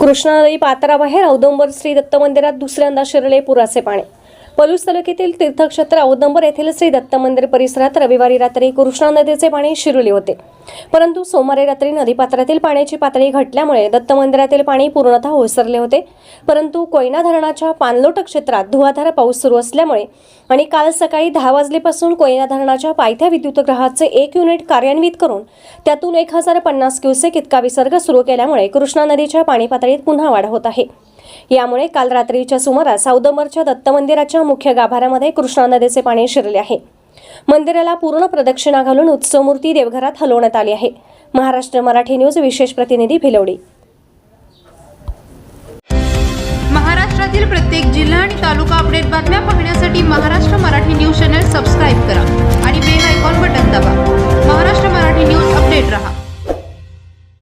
कृष्णा नदी पात्राबाहेर औदंबर श्री दत्त मंदिरात दुसऱ्यांदा शिरले पुराचे पाणी. पलूस तालुक्यातील तीर्थक्षेत्र औदंबर येथील श्री दत्त मंदिर परिसरात रविवारी रात्री कृष्णा नदीचे पाणी शिरले होते. परंतु सोमवारी रात्री नदीपात्रातील पाण्याची पातळी घटल्यामुळे दत्त मंदिरातील पाणी पूर्णतः ओसरले होते. परंतु कोयना धरणाच्या पाणलोट क्षेत्रात धुवाधार पाऊस सुरू असल्यामुळे आणि काल सकाळी दहा वाजल्यापासून कोयना धरणाच्या पायथ्या विद्युतग्रहाचे एक युनिट कार्यान्वित करून त्यातून एक हजार पन्नास क्युसेक इतका विसर्ग सुरू केल्यामुळे कृष्णा नदीच्या पाणी पातळीत पुन्हा वाढ होत आहे. यामुळे काल रात्रीच्या सुमारास औदंबरच्या दत्त मंदिराच्या मुख्य गाभाऱ्यामध्ये कृष्णा नदीचे पाणी शिरले आहे. मंदिराला पूर्ण प्रदक्षिणा घालून उत्सवमूर्ती देवघरात हलवण्यात आली आहे. महाराष्ट्र मराठी न्यूज विशेष प्रतिनिधी भिलवडी. महाराष्ट्रातील प्रत्येक जिल्हा आणि तालुका अपडेट बातम्या पाहण्यासाठी महाराष्ट्र मराठी न्यूज